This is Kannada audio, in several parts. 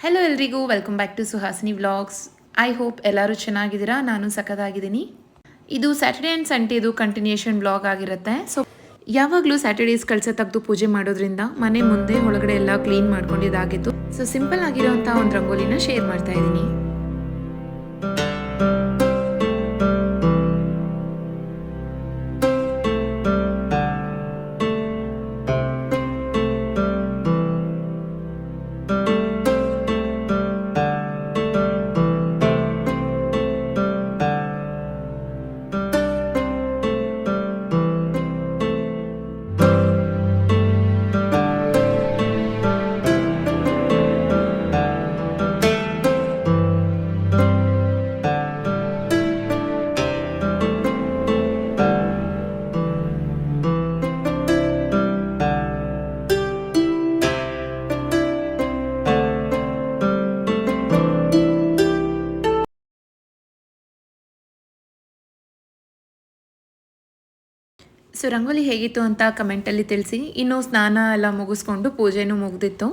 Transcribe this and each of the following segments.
ಹೆಲೋ ಎಲ್ರಿಗೂ welcome back to Suhasini vlogs I hope ಎಲ್ಲರೂ ಚೆನ್ನಾಗಿದ್ದೀರಾ? ನಾನು ಸಖತ್ತಾಗಿದ್ದೀನಿ. ಇದು ಸ್ಯಾಟರ್ಡೆ ಆ್ಯಂಡ್ ಸಂಡೇದು ಕಂಟಿನ್ಯೂಷನ್ ಬ್ಲಾಗ್ ಆಗಿರುತ್ತೆ. ಸೊ ಯಾವಾಗಲೂ ಸ್ಯಾಟರ್ಡೇಸ್ ಕಳಸ ತೆಗೆದು ಪೂಜೆ ಮಾಡೋದ್ರಿಂದ ಮನೆ ಮುಂದೆ, ಒಳಗಡೆ ಎಲ್ಲ ಕ್ಲೀನ್ ಮಾಡ್ಕೊಂಡಿದ್ದಾಗಿತ್ತು ಸೊ ಸಿಂಪಲ್ ಆಗಿರೋಂಥ ಒಂದು ರಂಗೋಲಿನ ಶೇರ್ ಮಾಡ್ತಾ ಇದ್ದೀನಿ. ಸೊ ರಂಗೋಲಿ ಹೇಗಿತ್ತು ಅಂತ ಕಮೆಂಟಲ್ಲಿ ತಿಳಿಸಿ. ಇನ್ನು ಸ್ನಾನ ಎಲ್ಲ ಮುಗಿಸ್ಕೊಂಡು ಪೂಜೆನೂ ಮುಗ್ದಿತ್ತು.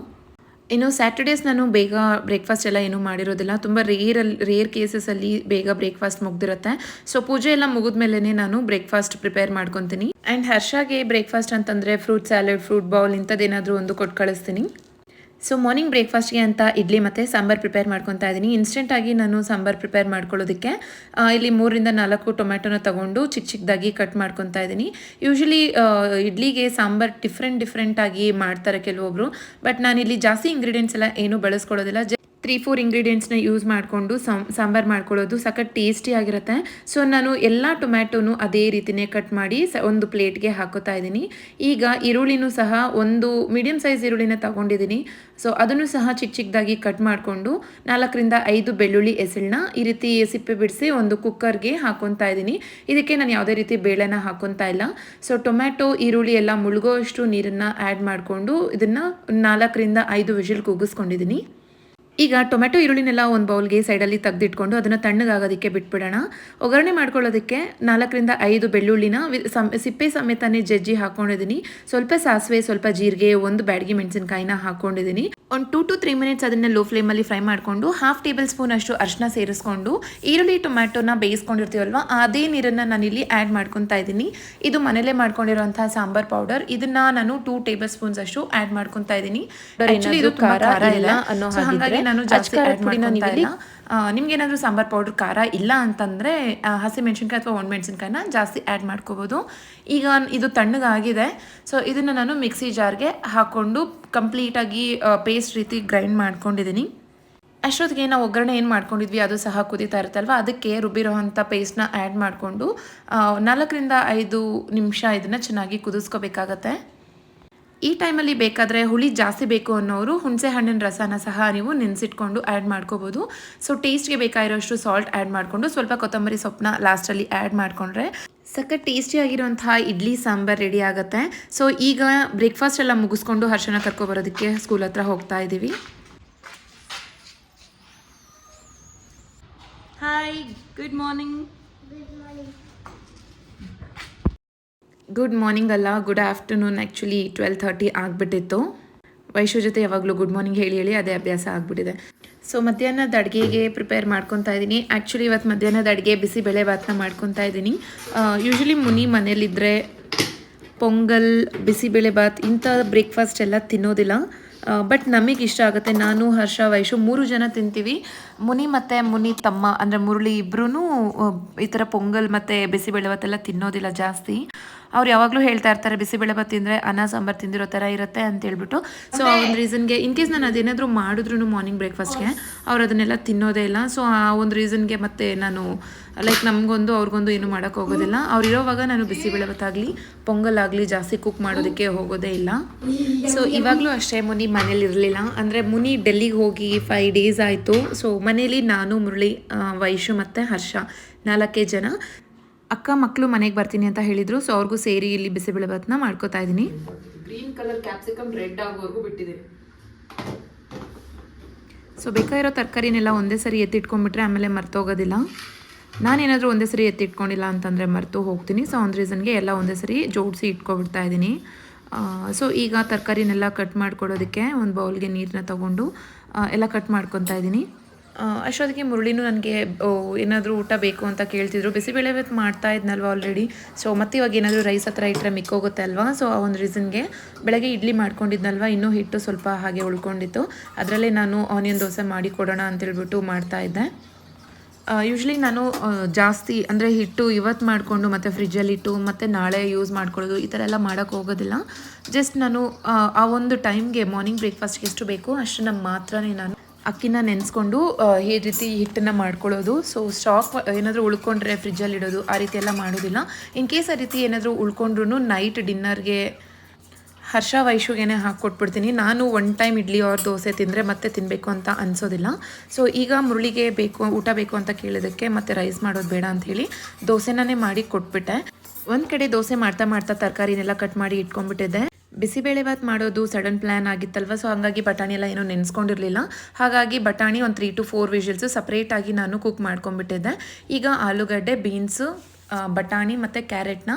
ಇನ್ನು ಸ್ಯಾಟರ್ಡೇಸ್ ನಾನು ಬೇಗ ಬ್ರೇಕ್ಫಾಸ್ಟ್ ಎಲ್ಲ ಏನೂ ಮಾಡಿರೋದಿಲ್ಲ. ತುಂಬ ರೇರಲ್ಲಿ ರೇರ್ ಕೇಸಸಲ್ಲಿ ಬೇಗ ಬ್ರೇಕ್ಫಾಸ್ಟ್ ಮುಗ್ದಿರುತ್ತೆ. ಸೊ ಪೂಜೆ ಎಲ್ಲ ಮುಗಿದ್ಮೇಲೆ ನಾನು ಬ್ರೇಕ್ಫಾಸ್ಟ್ ಪ್ರಿಪೇರ್ ಮಾಡ್ಕೊತೀನಿ. ಆ್ಯಂಡ್ ಹರ್ಷಾಗೆ ಬ್ರೇಕ್ಫಾಸ್ಟ್ ಅಂತಂದರೆ ಫ್ರೂಟ್ ಸ್ಯಾಲಡ್ ಫ್ರೂಟ್ ಬೌಲ್ ಇಂಥದ್ದೇನಾದರೂ ಒಂದು ಕೊಟ್ಟು ಕಳಿಸ್ತೀನಿ. ಸೊ ಮಾರ್ನಿಂಗ್ ಬ್ರೇಕ್ಫಾಸ್ಟ್ಗೆ ಅಂತ ಇಡ್ಲಿ ಮತ್ತು ಸಾಂಬಾರು ಪ್ರಿಪೇರ್ ಮಾಡ್ಕೊತಾ ಇದ್ದೀನಿ ಇನ್ಸ್ಟೆಂಟಾಗಿ ನಾನು ಸಾಂಬಾರು ಪ್ರಿಪೇರ್ ಮಾಡ್ಕೊಳ್ಳೋದಕ್ಕೆ ಇಲ್ಲಿ ಮೂರಿಂದ ನಾಲ್ಕು ಟೊಮ್ಯಾಟೊನ ತಗೊಂಡು ಚಿಕ್ಕ ಚಿಕ್ಕದಾಗಿ ಕಟ್ ಮಾಡ್ಕೊತಾ ಇದ್ದೀನಿ ಯೂಶ್ವಲಿ ಇಡ್ಲಿಗೆ ಸಾಂಬಾರು ಡಿಫ್ರೆಂಟ್ ಡಿಫ್ರೆಂಟಾಗಿ ಮಾಡ್ತಾರೆ ಕೆಲವೊಬ್ಬರು ಬಟ್ ನಾನು ಇಲ್ಲಿ ಜಾಸ್ತಿ ಇಂಗ್ರೀಡಿಯೆಂಟ್ಸ್ ಎಲ್ಲ ಏನೂ ಬಳಸ್ಕೊಳ್ಳೋದಿಲ್ಲ. ಜ ತ್ರೀ ಫೋರ್ ಇಂಗ್ರೀಡಿಯೆಂಟ್ಸ್ನ ಯೂಸ್ ಮಾಡಿಕೊಂಡು ಸಾಂಬಾರು ಮಾಡ್ಕೊಳ್ಳೋದು ಸಖತ್ ಟೇಸ್ಟಿ ಆಗಿರುತ್ತೆ. ಸೊ ನಾನು ಎಲ್ಲ ಟೊಮ್ಯಾಟೊನು ಅದೇ ರೀತಿಯೇ ಕಟ್ ಮಾಡಿ ಸ, ಒಂದು ಪ್ಲೇಟ್ಗೆ ಹಾಕೋತಾ ಇದ್ದೀನಿ. ಈಗ ಈರುಳ್ಳಿನೂ ಸಹ ಒಂದು ಮೀಡಿಯಮ್ ಸೈಜ್ ಈರುಳ್ಳಿನ ತಗೊಂಡಿದ್ದೀನಿ. ಸೊ ಅದನ್ನು ಸಹ ಚಿಕ್ಕ ಚಿಕ್ಕದಾಗಿ ಕಟ್ ಮಾಡಿಕೊಂಡು ನಾಲ್ಕರಿಂದ ಐದು ಬೆಳ್ಳುಳ್ಳಿ ಎಸಳನ್ನ ಈ ರೀತಿ ಸಿಪ್ಪೆ ಬಿಡಿಸಿ ಒಂದು ಕುಕ್ಕರ್ಗೆ ಹಾಕೊತಾ ಇದ್ದೀನಿ. ಇದಕ್ಕೆ ನಾನು ಯಾವುದೇ ರೀತಿ ಬೇಳೆನ ಹಾಕೊತಾ ಇಲ್ಲ. ಸೊ ಟೊಮ್ಯಾಟೊ, ಈರುಳ್ಳಿ ಎಲ್ಲ ಮುಳುಗೋ ಅಷ್ಟು ನೀರನ್ನು ಆ್ಯಡ್ ಮಾಡಿಕೊಂಡು ಇದನ್ನು ನಾಲ್ಕರಿಂದ ಐದು ವಿಷಲ್ ಕೂಗಿಸ್ಕೊಂಡಿದ್ದೀನಿ ಈಗ ಟೊಮೆಟೊ ಈರುಳ್ಳಿನೆಲ್ಲ ಒಂದು ಬೌಲ್ಗೆ ಸೈಡಲ್ಲಿ ತೆಗೆದಿಟ್ಕೊಂಡು ಅದನ್ನು ತಣ್ಣಗಾಗೋದಕ್ಕೆ ಬಿಟ್ಬಿಡೋಣ. ಒಗ್ಗರಣೆ ಮಾಡ್ಕೊಳ್ಳೋದಕ್ಕೆ ನಾಲ್ಕರಿಂದ ಐದು ಬೆಳ್ಳುಳ್ಳಿನ ಸಿಪ್ಪೆ ಸಮೇತನೇ ಜಜ್ಜಿ ಹಾಕ್ಕೊಂಡಿದ್ದೀನಿ ಸ್ವಲ್ಪ ಸಾಸಿವೆ, ಸ್ವಲ್ಪ ಜೀರಿಗೆ, ಒಂದು ಬ್ಯಾಡಗಿ ಮೆಣಸಿನ್ಕಾಯಿನ ಹಾಕೊಂಡಿದ್ದೀನಿ. ಒಂದು ಟೂ ಟು ತ್ರೀ ಮಿನಿಟ್ಸ್ ಅದನ್ನ ಲೋ ಫ್ಲೇಮಲ್ಲಿ ಫ್ರೈ ಮಾಡಿಕೊಂಡು ಹಾಫ್ ಟೇಬಲ್ ಸ್ಪೂನ್ ಅಷ್ಟು ಅರಿಶಿನ ಸೇರಿಸ್ಕೊಂಡು ಈರುಳ್ಳಿ ಟೊಮ್ಯಾಟೊನ ಬೇಯಿಸ್ಕೊಂಡಿರ್ತೀವಲ್ವ ಅದೇ ನೀರನ್ನು ನಾನಿಲ್ಲಿ ಆ್ಯಡ್ ಮಾಡ್ಕೊತಾ ಇದ್ದೀನಿ. ಇದು ಮನೇಲೇ ಮಾಡ್ಕೊಂಡಿರೋಂಥ ಸಾಂಬಾರ್ ಪೌಡರ್ ಇದನ್ನ ನಾನು ಟೂ ಟೇಬಲ್ ಸ್ಪೂನ್ಸ್ ಅಷ್ಟು ಆ್ಯಡ್ ಮಾಡ್ಕೊತಾ ಇದ್ದೀನಿ. ಖಾರ ಇಲ್ಲ ಅನ್ನೋ ಹಾಗಾಗಿ ನಾನು ಜಾಸ್ತಿ ಆ್ಯಡ್ ಮಾಡ್ಕೊತಾ ಇಲ್ಲ. ನಿಮ್ಗೆ ಸಾಂಬಾರು ಪೌಡರ್ ಖಾರ ಇಲ್ಲ ಅಂತಂದರೆ ಹಸಿ ಮೆಣಸಿನ್ಕಾಯಿ ಅಥವಾ ಒಣಮೆಣಸಿನ್ಕಾಯಿನ ಜಾಸ್ತಿ ಆ್ಯಡ್ ಮಾಡ್ಕೋಬೋದು. ಈಗ ಇದು ತಣ್ಣಗಾಗಿದೆ, ಸೊ ಇದನ್ನು ನಾನು ಮಿಕ್ಸಿ ಜಾರ್ಗೆ ಹಾಕ್ಕೊಂಡು ಕಂಪ್ಲೀಟಾಗಿ ಪೇಸ್ಟ್ ರೀತಿ ಗ್ರೈಂಡ್ ಮಾಡ್ಕೊಂಡಿದ್ದೀನಿ ಅಷ್ಟೊತ್ತಿಗೆ ನಾವು ಒಗ್ಗರಣೆ ಏನು ಮಾಡ್ಕೊಂಡಿದ್ವಿ, ಅದು ಸಹ ಕುದೀತಾ ಇರುತ್ತಲ್ವ? ಅದಕ್ಕೆ ರುಬ್ಬಿರೋ ಅಂಥ ಪೇಸ್ಟ್ನ ಆ್ಯಡ್ ಮಾಡಿಕೊಂಡು ನಾಲ್ಕರಿಂದ ಐದು ನಿಮಿಷ ಇದನ್ನು ಚೆನ್ನಾಗಿ ಕುದಿಸ್ಕೋಬೇಕಾಗತ್ತೆ. ಈ ಟೈಮಲ್ಲಿ ಬೇಕಾದರೆ ಹುಳಿ ಜಾಸ್ತಿ ಬೇಕು ಅನ್ನೋರು ಹುಣಸೆ ಹಣ್ಣಿನ ರಸನ ಸಹ ನೀವು ನೆನೆಸಿಟ್ಕೊಂಡು ಆ್ಯಡ್ ಮಾಡ್ಕೋಬೋದು. ಸೊ ಟೇಸ್ಟ್ಗೆ ಬೇಕಾಗಿರೋಷ್ಟು ಸಾಲ್ಟ್ ಆ್ಯಡ್ ಮಾಡಿಕೊಂಡು ಸ್ವಲ್ಪ ಕೊತ್ತಂಬರಿ ಸೊಪ್ಪನ್ನ ಲಾಸ್ಟಲ್ಲಿ ಆ್ಯಡ್ ಮಾಡಿಕೊಂಡ್ರೆ ಸಖತ್ ಟೇಸ್ಟಿಯಾಗಿರುವಂತಹ ಇಡ್ಲಿ, ಸಾಂಬಾರ್ ರೆಡಿ ಆಗುತ್ತೆ. ಸೊ ಈಗ ಬ್ರೇಕ್ಫಾಸ್ಟ್ ಎಲ್ಲ ಮುಗಿಸ್ಕೊಂಡು ಹರ್ಷನ ಕರ್ಕೊಬರೋದಕ್ಕೆ ಸ್ಕೂಲ್ ಹತ್ರ ಹೋಗ್ತಾ ಇದ್ದೀವಿ hi good morning good morning ಅಲ್ಲ good afternoon actually twelve thirty ಆಗಿಬಿಟ್ಟಿತ್ತು. ವೈಶು ಜೊತೆ ಯಾವಾಗಲೂ ಗುಡ್ ಮಾರ್ನಿಂಗ್ ಹೇಳಿ ಹೇಳಿ ಅದೇ ಅಭ್ಯಾಸ ಆಗಿಬಿಟ್ಟಿದೆ. ಸೊ ಮಧ್ಯಾಹ್ನದ ಅಡುಗೆಗೆ ಪ್ರಿಪೇರ್ ಮಾಡ್ಕೊತಾ ಇದ್ದೀನಿ. ಆ್ಯಕ್ಚುಲಿ ಇವತ್ತು ಮಧ್ಯಾಹ್ನದ ಅಡುಗೆ ಬಿಸಿ ಬೇಳೆ ಭಾತನ ಮಾಡ್ಕೊತಾ ಇದ್ದೀನಿ. ಯೂಶ್ವಲಿ ಮುನಿ ಮನೇಲಿದ್ದರೆ ಪೊಂಗಲ್ ಬಿಸಿಬೇಳೆ ಭಾತ್ ಇಂಥ ಬ್ರೇಕ್ಫಾಸ್ಟ್ ಎಲ್ಲ ತಿನ್ನೋದಿಲ್ಲ. ಬಟ್ ನಮಗೆ ಇಷ್ಟ ಆಗುತ್ತೆ. ನಾನು, ಹರ್ಷ, ವೈಶು ಮೂರು ಜನ ತಿಂತೀವಿ. ಮುನಿ ಮತ್ತು ಮುನಿ ತಮ್ಮ, ಅಂದರೆ ಮುರುಳಿ ಇಬ್ಬರೂ ಈ ಥರ ಪೊಂಗಲ್ ಮತ್ತು ಬಿಸಿಬೇಳೆ ಭಾತ್ ಎಲ್ಲ ತಿನ್ನೋದಿಲ್ಲ ಜಾಸ್ತಿ. ಅವ್ರು ಯಾವಾಗಲೂ ಹೇಳ್ತಾ ಇರ್ತಾರೆ ಬಿಸಿಬೇಳೆ ಬತ್ತಿ ತಿಂದರೆ ಅನ್ನ ಸಾಂಬಾರ್ ತಿಂದಿರೋ ಥರ ಇರುತ್ತೆ ಅಂತ ಹೇಳ್ಬಿಟ್ಟು. ಸೊ ಆ ಒಂದು ರೀಸನ್ಗೆ ಇನ್ ಕೇಸ್ ನಾನು ಅದೇನಾದರೂ ಮಾಡಿದ್ರು ಮಾರ್ನಿಂಗ್ ಬ್ರೇಕ್ಫಾಸ್ಟ್ಗೆ ಅವ್ರು ಅದನ್ನೆಲ್ಲ ತಿನ್ನೋದೇ ಇಲ್ಲ. ಸೊ ಆ ಒಂದು ರೀಸನ್ಗೆ ಮತ್ತೆ ನಾನು ಲೈಕ್ ನಮಗೊಂದು ಅವ್ರಿಗೊಂದು ಏನು ಮಾಡೋಕ್ಕೆ ಹೋಗೋದಿಲ್ಲ. ಅವ್ರು ಇರೋವಾಗ ನಾನು ಬಿಸಿಬೇಳೆ ಭಾತಾಗಲಿ ಪೊಂಗಲ್ ಆಗಲಿ ಜಾಸ್ತಿ ಕುಕ್ ಮಾಡೋದಕ್ಕೆ ಹೋಗೋದೇ ಇಲ್ಲ. ಸೊ ಇವಾಗಲೂ ಅಷ್ಟೇ ಮುನಿ ಮನೇಲಿ ಇರಲಿಲ್ಲ. ಅಂದರೆ ಮುನಿ ಡೆಲ್ಲಿಗೆ ಹೋಗಿ ಫೈವ್ ಡೇಸ್ ಆಯಿತು. ಸೊ ಮನೇಲಿ ನಾನು ಮುರಳಿ ವೈಶು ಮತ್ತು ಹರ್ಷ ನಾಲ್ಕೇ ಜನ. ಅಕ್ಕ ಮಕ್ಕಳು ಮನೆಗೆ ಬರ್ತೀನಿ ಅಂತ ಹೇಳಿದ್ರು ಸೊ ಅವ್ರಿಗೂ ಸೇರಿ ಇಲ್ಲಿ ಬಿಸಿಬೇಳೆ ಭಾತ್ನ ಮಾಡ್ಕೋತಾ ಇದ್ದೀನಿ ಗ್ರೀನ್ ಕಲರ್ ಕ್ಯಾಪ್ಸಿಕಮ್ ರೆಡ್ ಆಗೋವರೆಗೂ ಬಿಟ್ಟಿದ್ದೀನಿ ಸೊ ಬೇಕಾಗಿರೋ ತರಕಾರಿನೆಲ್ಲ ಒಂದೇ ಸರಿ ಎತ್ತಿಟ್ಕೊಂಡ್ಬಿಟ್ರೆ ಆಮೇಲೆ ಮರ್ತೋಗೋದಿಲ್ಲ. ನಾನೇನಾದರೂ ಒಂದೇ ಸರಿ ಎತ್ತಿಟ್ಕೊಂಡಿಲ್ಲ ಅಂತಂದರೆ ಮರೆತು ಹೋಗ್ತೀನಿ. ಸೊ ಒಂದು ರೀಸನ್ಗೆ ಎಲ್ಲ ಒಂದೇ ಸರಿ ಜೋಡಿಸಿ ಇಟ್ಕೊಬಿಡ್ತಾ ಇದ್ದೀನಿ ಸೊ ಈಗ ತರಕಾರಿನೆಲ್ಲ ಕಟ್ ಮಾಡ್ಕೊಡೋದಕ್ಕೆ ಒಂದು ಬೌಲ್ಗೆ ನೀರನ್ನ ತಗೊಂಡು ಎಲ್ಲ ಕಟ್ ಮಾಡ್ಕೊತಾ ಇದ್ದೀನಿ ಅಷ್ಟೊತ್ತಿಗೆ ಮುರುಳಿನೂ ನನಗೆ ಏನಾದರೂ ಊಟ ಬೇಕು ಅಂತ ಕೇಳ್ತಿದ್ರು. ಬಿಸಿಬೇಳೆ ಭಾತ್ ಮಾಡ್ತಾ ಇದ್ನಲ್ವ ಆಲ್ರೆಡಿ ಸೊ ಮತ್ತೆ ಇವಾಗ ಏನಾದರೂ ರೈಸ್ ಹತ್ರ ಇಟ್ಟರೆ ಮಿಕ್ಕೋಗುತ್ತೆ ಅಲ್ವಾ? ಸೊ ಆ ಒಂದು ರೀಸನ್ಗೆ ಬೆಳಗ್ಗೆ ಇಡ್ಲಿ ಮಾಡ್ಕೊಂಡಿದ್ನಲ್ವ? ಇನ್ನೂ ಹಿಟ್ಟು ಸ್ವಲ್ಪ ಹಾಗೆ ಉಳ್ಕೊಂಡಿತ್ತು. ಅದರಲ್ಲೇ ನಾನು ಆನಿಯನ್ ದೋಸೆ ಮಾಡಿ ಕೊಡೋಣ ಅಂತೇಳ್ಬಿಟ್ಟು ಮಾಡ್ತಾ ಇದ್ದೆ. ಯೂಶ್ವಲಿ ನಾನು ಜಾಸ್ತಿ ಅಂದರೆ ಹಿಟ್ಟು ಇವತ್ತು ಮಾಡಿಕೊಂಡು ಮತ್ತು ಫ್ರಿಜ್ಜಲ್ಲಿಟ್ಟು ಮತ್ತು ನಾಳೆ ಯೂಸ್ ಮಾಡ್ಕೊಳ್ಳೋದು ಈ ಥರ ಎಲ್ಲ ಮಾಡೋಕ್ಕೆ ಹೋಗೋದಿಲ್ಲ. ಜಸ್ಟ್ ನಾನು ಆ, ಒಂದು ಟೈಮ್ಗೆ ಮಾರ್ನಿಂಗ್ ಬ್ರೇಕ್ಫಾಸ್ಟ್ಗೆ ಎಷ್ಟು ಬೇಕೋ ಅಷ್ಟನ್ನು ಮಾತ್ರನೇ ನಾನು ಅಕ್ಕಿನ ನೆನೆಸ್ಕೊಂಡು ಈ ರೀತಿ ಹಿಟ್ಟನ್ನು ಮಾಡ್ಕೊಳ್ಳೋದು. ಸೊ ಸ್ಟಾಕ್ ಏನಾದರೂ ಉಳ್ಕೊಂಡ್ರೆ ಫ್ರಿಜ್ಜಲ್ಲಿ ಇಡೋದು, ಆ ರೀತಿ ಎಲ್ಲ ಮಾಡೋದಿಲ್ಲ. ಇನ್ ಕೇಸ್ ಆ ರೀತಿ ಏನಾದರೂ ಉಳ್ಕೊಂಡ್ರೂ ನೈಟ್ ಡಿನ್ನರ್ಗೆ ಹರ್ಷ ವೈಶುಗೇನೆ ಹಾಕ್ಕೊಟ್ಬಿಡ್ತೀನಿ ನಾನು ಒನ್ ಟೈಮ್ ಇಡ್ಲಿ ಅವ್ರ ದೋಸೆ ತಿಂದರೆ ಮತ್ತೆ ತಿನ್ನಬೇಕು ಅಂತ ಅನಿಸೋದಿಲ್ಲ. ಸೊ ಈಗ ಮುರುಳಿಗೆ ಬೇಕು, ಊಟ ಬೇಕು ಅಂತ ಕೇಳಿದ್ದಕ್ಕೆ ಮತ್ತೆ ರೈಸ್ ಮಾಡೋದು ಬೇಡ ಅಂತ ಹೇಳಿ ದೋಸೆನೇ ಮಾಡಿ ಕೊಟ್ಬಿಟ್ಟೆ. ಒಂದು ಕಡೆ ದೋಸೆ ಮಾಡ್ತಾ ಮಾಡ್ತಾ ತರಕಾರಿನೆಲ್ಲ ಕಟ್ ಮಾಡಿ ಇಟ್ಕೊಂಡ್ಬಿಟ್ಟಿದ್ದೆ. ಬಿಸಿಬೇಳೆ ಭಾತ್ ಮಾಡೋದು ಸಡನ್ ಪ್ಲ್ಯಾನ್ ಆಗಿತ್ತಲ್ವ? ಸೊ ಹಾಗಾಗಿ ಬಟಾಣಿ ಎಲ್ಲ ಏನೂ ನೆನೆಸ್ಕೊಂಡಿರಲಿಲ್ಲ. ಹಾಗಾಗಿ ಬಟಾಣಿ ಒಂದು ತ್ರೀ ಟು ಫೋರ್ ವಿಷಲ್ಸು ಸಪ್ರೇಟಾಗಿ ನಾನು ಕುಕ್ ಮಾಡ್ಕೊಂಡ್ಬಿಟ್ಟಿದ್ದೆ. ಈಗ ಆಲೂಗಡ್ಡೆ ಬೀನ್ಸು ಬಟಾಣಿ ಮತ್ತು ಕ್ಯಾರೆಟ್ನ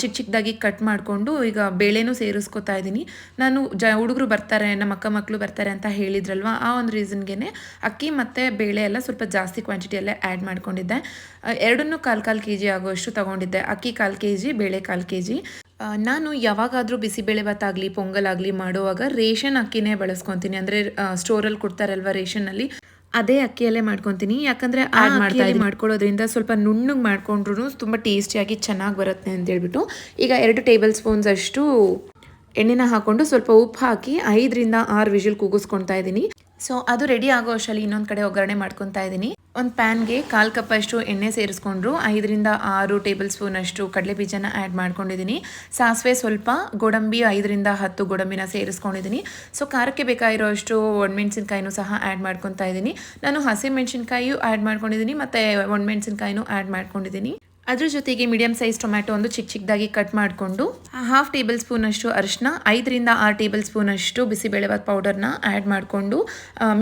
ಚಿಕ್ಕ ಚಿಕ್ಕದಾಗಿ ಕಟ್ ಮಾಡಿಕೊಂಡು ಈಗ ಬೇಳೆನೂ ಸೇರಿಸ್ಕೊತಾ ಇದ್ದೀನಿ. ನಾನು ಜ, ಹುಡುಗರು ಬರ್ತಾರೆ, ನಮ್ಮ ಅಕ್ಕ ಮಕ್ಕಳು ಬರ್ತಾರೆ ಅಂತ ಹೇಳಿದ್ರಲ್ವ? ಆ ಒಂದು ರೀಸನ್ಗೆ ಅಕ್ಕಿ ಮತ್ತು ಬೇಳೆ ಎಲ್ಲ ಸ್ವಲ್ಪ ಜಾಸ್ತಿ ಕ್ವಾಂಟಿಟಿಯಲ್ಲೇ ಆ್ಯಡ್ ಮಾಡ್ಕೊಂಡಿದ್ದೆ. ಎರಡನ್ನೂ ಕಾಲು ಕಾಲು ಕೆ ಜಿ ಆಗೋಷ್ಟು ತೊಗೊಂಡಿದ್ದೆ. ಅಕ್ಕಿ ಕಾಲು ಕೆ ಜಿ ಬೇಳೆ ಕಾಲು ಕೆ ಜಿ ನಾನು ಯಾವಾಗಾದರೂ ಬಿಸಿಬೇಳೆ ಭಾತ್ ಆಗಲಿ ಪೊಂಗಲ್ ಆಗಲಿ ಮಾಡುವಾಗ ರೇಷನ್ ಅಕ್ಕಿನೇ ಬಳಸ್ಕೊತೀನಿ. ಅಂದರೆ ಸ್ಟೋರಲ್ಲಿ ಕೊಡ್ತಾರಲ್ವ ರೇಷನ್ನಲ್ಲಿ? ಅದೇ ಅಕ್ಕಿಯಲ್ಲೇ ಮಾಡ್ಕೊತೀನಿ. ಯಾಕಂದರೆ ಆ್ಯಡ್ ಮಾಡ್ತಾ ಮಾಡ್ಕೊಳ್ಳೋದ್ರಿಂದ ಸ್ವಲ್ಪ ನುಣ್ಣಗೆ ಮಾಡ್ಕೊಂಡ್ರು ತುಂಬ ಟೇಸ್ಟಿಯಾಗಿ ಚೆನ್ನಾಗಿ ಬರುತ್ತೆ ಅಂತ ಹೇಳ್ಬಿಟ್ಟು ಈಗ ಎರಡು ಟೇಬಲ್ ಸ್ಪೂನ್ಸ್ ಅಷ್ಟು ಎಣ್ಣೆನ ಹಾಕೊಂಡು ಸ್ವಲ್ಪ ಉಪ್ಪು ಹಾಕಿ ಐದರಿಂದ ಆರು ವಿಷಲ್ ಕೂಗಿಸ್ಕೊತಾ ಇದ್ದೀನಿ. ಸೊ ಅದು ರೆಡಿ ಆಗೋ ಅಷ್ಟರಲ್ಲಿ ಇನ್ನೊಂದು ಕಡೆ ಒಗ್ಗರಣೆ ಮಾಡ್ಕೊತಾ ಇದ್ದೀನಿ. ಒಂದು ಪ್ಯಾನ್ಗೆ ಕಾಲು ಕಪ್ ಅಷ್ಟು ಎಣ್ಣೆ ಸೇರಿಸ್ಕೊಂಡ್ರು. ಐದರಿಂದ ಆರು ಟೇಬಲ್ ಸ್ಪೂನ್ ಅಷ್ಟು ಕಡಲೆ ಬೀಜನ ಆ್ಯಡ್ ಮಾಡ್ಕೊಂಡಿದ್ದೀನಿ. ಸಾಸಿವೆ ಸ್ವಲ್ಪ, ಗೋಡಂಬಿ ಐದರಿಂದ ಹತ್ತು ಗೋಡಂಬಿನ ಸೇರಿಸ್ಕೊಂಡಿದ್ದೀನಿ. ಸೊ ಖಾರಕ್ಕೆ ಬೇಕಾಗಿರೋ ಅಷ್ಟು ಒಣಮೆಣ್ಸಿನ್ಕಾಯಿನೂ ಸಹ ಆ್ಯಡ್ ಮಾಡ್ಕೊತಾ ಇದ್ದೀನಿ. ನಾನು ಹಸಿ ಮೆಣಸಿನ್ಕಾಯಿಯು ಆ್ಯಡ್ ಮಾಡ್ಕೊಂಡಿದ್ದೀನಿ, ಮತ್ತು ಒಣಮೆಣ್ಸಿನ್ಕಾಯಿನೂ ಆ್ಯಡ್ ಮಾಡ್ಕೊಂಡಿದ್ದೀನಿ. ಅದ್ರ ಜೊತೆಗೆ ಮೀಡಿಯಂ ಸೈಜ್ ಟೊಮ್ಯಾಟೊ ಒಂದು ಚಿಕ್ಕ ಚಿಕ್ಕದಾಗಿ ಕಟ್ ಮಾಡಿಕೊಂಡು ಹಾಫ್ ಟೇಬಲ್ ಸ್ಪೂನ್ ಅಷ್ಟು ಅರಿಶಿನ ಐದರಿಂದ ಆರು ಟೇಬಲ್ ಸ್ಪೂನ್ ಅಷ್ಟು ಬಿಸಿಬೇಳೆಭಾತ್ ಪೌಡರ್ನ ಆ್ಯಡ್ ಮಾಡಿಕೊಂಡು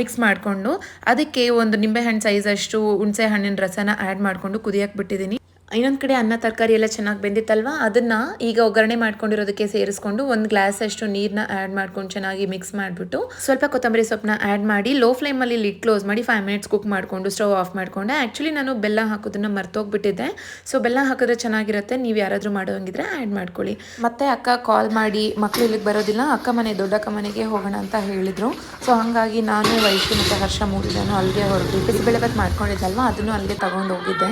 ಮಿಕ್ಸ್ ಮಾಡಿಕೊಂಡು, ಅದಕ್ಕೆ ಒಂದು ನಿಂಬೆಹಣ್ಣು ಸೈಜ್ ಅಷ್ಟು ಹುಣಸೆ ಹಣ್ಣಿನ ರಸನ ಆ್ಯಡ್ ಮಾಡಿಕೊಂಡು ಕುದಿಯಕ್ಕೆ ಬಿಟ್ಟಿದ್ದೀನಿ. ಇನ್ನೊಂದು ಕಡೆ ಅನ್ನ ತರಕಾರಿ ಎಲ್ಲ ಚೆನ್ನಾಗಿ ಬೆಂದಿತ್ತಲ್ವ? ಅದನ್ನು ಈಗ ಒಗ್ಗರಣೆ ಮಾಡ್ಕೊಂಡಿರೋದಕ್ಕೆ ಸೇರಿಸ್ಕೊಂಡು ಒಂದು ಗ್ಲಾಸ್ ಅಷ್ಟು ನೀರನ್ನ ಆ್ಯಡ್ ಮಾಡ್ಕೊಂಡು ಚೆನ್ನಾಗಿ ಮಿಕ್ಸ್ ಮಾಡಿಬಿಟ್ಟು ಸ್ವಲ್ಪ ಕೊತ್ತಂಬರಿ ಸೊಪ್ಪನ್ನ ಆ್ಯಡ್ ಮಾಡಿ ಲೋ ಫ್ಲೇಮಲ್ಲಿ ಲಿಡ್ ಕ್ಲೋಸ್ ಮಾಡಿ ಫೈವ್ ಮಿನಿಟ್ಸ್ ಕುಕ್ ಮಾಡಿಕೊಂಡು ಸ್ಟವ್ ಆಫ್ ಮಾಡಿಕೊಂಡೆ. ಆ್ಯಕ್ಚುಲಿ ನಾನು ಬೆಲ್ಲ ಹಾಕೋದನ್ನ ಮರ್ತೋಗ್ಬಿಟ್ಟಿದ್ದೆ. ಸೊ ಬೆಲ್ಲ ಹಾಕಿದ್ರೆ ಚೆನ್ನಾಗಿರುತ್ತೆ. ನೀವು ಯಾರಾದರೂ ಮಾಡೋಂಗಿದ್ರೆ ಆ್ಯಡ್ ಮಾಡ್ಕೊಳ್ಳಿ. ಮತ್ತೆ ಅಕ್ಕ ಕಾಲ್ ಮಾಡಿ ಮಕ್ಕಳು ಇಲ್ಲಿಗೆ ಬರೋದಿಲ್ಲ. ಅಕ್ಕ ಮನೆ, ದೊಡ್ಡಕ್ಕ ಮನೆಗೆ ಹೋಗೋಣ ಅಂತ ಹೇಳಿದರು. ಸೊ ಹಾಗಾಗಿ ನಾನು ವಯಸ್ಸು ಮತ್ತು ಹರ್ಷ ಮೂರು ಅಲ್ಲಿಗೆ ಹೊರಟು ಬಿಸಿಬೇಳೆ ಭಾತ್ ಮಾಡ್ಕೊಂಡಿದ್ದಲ್ವ? ಅದನ್ನು ಅಲ್ಲಿಗೆ ತಗೊಂಡು ಹೋಗಿದ್ದೆ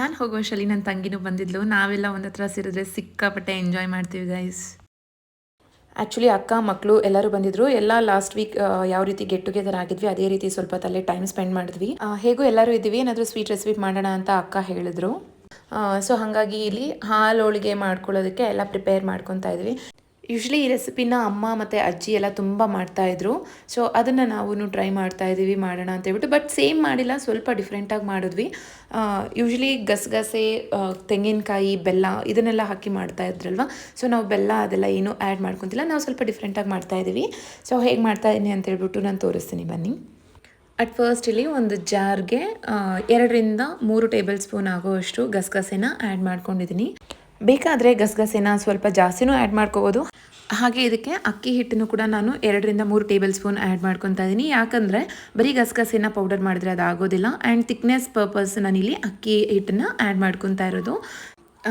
ನಾನು ಶಲಿ ನನ್ನ ತಂಗಿನೂ ಬಂದಿದ್ಲು. ನಾವೆಲ್ಲ ಒಂದತ್ರ ಸೇರಿದ್ರೆ ಸಿಕ್ಕಾಪಟ್ಟೆ ಎಂಜಾಯ್ ಮಾಡ್ತೀವಿ ಗೈಸ್ ಆ್ಯಕ್ಚುಲಿ ಅಕ್ಕ ಮಕ್ಕಳು ಎಲ್ಲರೂ ಬಂದಿದ್ರು. ಎಲ್ಲ ಲಾಸ್ಟ್ ವೀಕ್ ಯಾವ ರೀತಿ ಗೆಟ್ ಟುಗೆದರ್ ಆಗಿದ್ವಿ, ಅದೇ ರೀತಿ ಸ್ವಲ್ಪ ತಲೆ ಟೈಮ್ ಸ್ಪೆಂಡ್ ಮಾಡಿದ್ವಿ. ಹೇಗೂ ಎಲ್ಲರೂ ಇದ್ದೀವಿ. ಏನಾದರೂ ಸ್ವೀಟ್ ರೆಸಿಪಿ ಮಾಡೋಣ ಅಂತ ಅಕ್ಕ ಹೇಳಿದ್ರು. ಸೊ ಹಾಗಾಗಿ ಇಲ್ಲಿ ಹಾಲು ಹೋಳಿಗೆ ಮಾಡ್ಕೊಳ್ಳೋದಕ್ಕೆ ಎಲ್ಲ ಪ್ರಿಪೇರ್ ಮಾಡ್ಕೊತಾ ಇದ್ವಿ. ಯೂಶ್ವಲಿ ಈ ರೆಸಿಪಿನ ಅಮ್ಮ ಮತ್ತು ಅಜ್ಜಿ ಎಲ್ಲ ತುಂಬ ಮಾಡ್ತಾಯಿದ್ರು ಸೊ ಅದನ್ನು ನಾವು ಟ್ರೈ ಮಾಡ್ತಾ ಇದ್ದೀವಿ ಮಾಡೋಣ ಅಂತ ಹೇಳ್ಬಿಟ್ಟು ಬಟ್ ಸೇಮ್ ಮಾಡಿಲ್ಲ, ಸ್ವಲ್ಪ ಡಿಫ್ರೆಂಟಾಗಿ ಮಾಡಿದ್ವಿ. ಯೂಶ್ವಲಿ ಗಸಗಸೆ ತೆಂಗಿನಕಾಯಿ, ಬೆಲ್ಲ ಇದನ್ನೆಲ್ಲ ಹಾಕಿ ಮಾಡ್ತಾ ಇದ್ರಲ್ವ? ಸೊ ನಾವು ಬೆಲ್ಲ ಅದೆಲ್ಲ ಏನೂ ಆ್ಯಡ್ ಮಾಡ್ಕೊತಿಲ್ಲ, ನಾವು ಸ್ವಲ್ಪ ಡಿಫ್ರೆಂಟಾಗಿ ಮಾಡ್ತಾಯಿದ್ದೀವಿ ಸೊ ಹೇಗೆ ಮಾಡ್ತಾ ಇದ್ದೀನಿ ಅಂತ ಹೇಳ್ಬಿಟ್ಟು ನಾನು ತೋರಿಸ್ತೀನಿ, ಬನ್ನಿ. ಅಟ್ ಫಸ್ಟ್ ಇಲ್ಲಿ ಒಂದು ಜಾರ್ಗೆ ಎರಡರಿಂದ ಮೂರು ಟೇಬಲ್ ಸ್ಪೂನ್ ಆಗೋವಷ್ಟು ಗಸಗಸೆನ ಆ್ಯಡ್ ಮಾಡ್ಕೊಂಡಿದ್ದೀನಿ ಬೇಕಾದರೆ ಗಸಗಸೆನ ಸ್ವಲ್ಪ ಜಾಸ್ತಿನೂ ಆ್ಯಡ್ ಮಾಡ್ಕೋಬೋದು. ಹಾಗೆ ಇದಕ್ಕೆ ಅಕ್ಕಿ ಹಿಟ್ಟನ್ನು ಕೂಡ ನಾನು ಎರಡರಿಂದ ಮೂರು ಟೇಬಲ್ ಸ್ಪೂನ್ ಆ್ಯಡ್ ಮಾಡ್ಕೊತಾ ಇದ್ದೀನಿ ಯಾಕಂದರೆ ಬರೀ ಗಸಗಸೆನ ಪೌಡರ್ ಮಾಡಿದ್ರೆ ಅದು ಆಗೋದಿಲ್ಲ ಆ್ಯಂಡ್ ತಿಕ್ನೆಸ್ ಪರ್ಪಸ್ ನಾನಿಲ್ಲಿ ಅಕ್ಕಿ ಹಿಟ್ಟನ್ನು ಆ್ಯಡ್ ಮಾಡ್ಕೊತಾ ಇರೋದು.